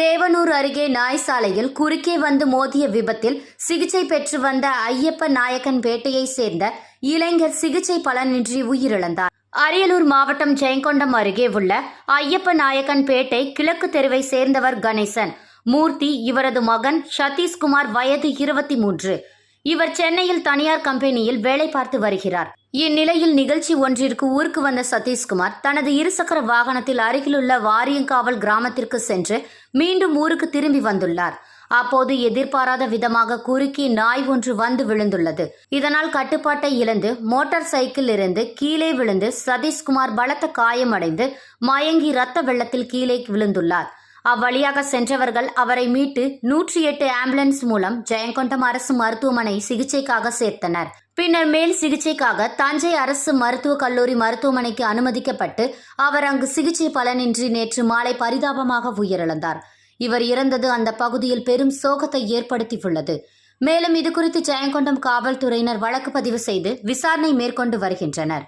தேவனூர் அருகே நாய் சாலையில் குறுக்கே வந்து மோதிய விபத்தில் சிகிச்சை பெற்று வந்த ஐயப்ப நாயக்கன் பேட்டையை சேர்ந்த இளைஞர் சிகிச்சை பலனின்றி உயிரிழந்தார். அரியலூர் மாவட்டம் ஜெயங்கொண்டம் அருகே உள்ள ஐயப்ப நாயக்கன் பேட்டை கிழக்கு தெருவை சேர்ந்தவர் கணேசன். மூர்த்தி இவரது மகன் சதீஷ்குமார் வயது இருபத்தி மூன்று. இவர் சென்னையில் தனியார் கம்பெனியில் வேலை பார்த்து வருகிறார். இந்நிலையில் நிகழ்ச்சி ஒன்றிற்கு ஊருக்கு வந்த சதீஷ்குமார் தனது இருசக்கர வாகனத்தில் அருகிலுள்ள வாரியங்காவல் கிராமத்திற்கு சென்று மீண்டும் ஊருக்கு திரும்பி வந்துள்ளார். அப்போது எதிர்பாராத விதமாக குறுக்கி நாய் ஒன்று வந்து விழுந்துள்ளது. இதனால் கட்டுப்பாட்டை இழந்து மோட்டார் சைக்கிள் இருந்து கீழே விழுந்து சதீஷ்குமார் பலத்த காயமடைந்து மயங்கி ரத்த வெள்ளத்தில் கீழே விழுந்துள்ளார். அவ்வழியாக சென்றவர்கள் அவரை மீட்டு நூற்றி எட்டு ஆம்புலன்ஸ் மூலம் ஜெயங்கொண்டம் அரசு மருத்துவமனை சிகிச்சைக்காக சேர்த்தனர். பின்னர் மேல் சிகிச்சைக்காக தஞ்சை அரசு மருத்துவக் கல்லூரி மருத்துவமனைக்கு அனுமதிக்கப்பட்டு அவர் அங்கு சிகிச்சை பலனின்றி நேற்று மாலை பரிதாபமாக உயிரிழந்தார். இவர் இறந்தது அந்த பகுதியில் பெரும் சோகத்தை ஏற்படுத்தியுள்ளது. மேலும் இதுகுறித்து ஜெயங்கொண்டம் காவல்துறையினர் வழக்கு பதிவு செய்து விசாரணை மேற்கொண்டு வருகின்றனர்.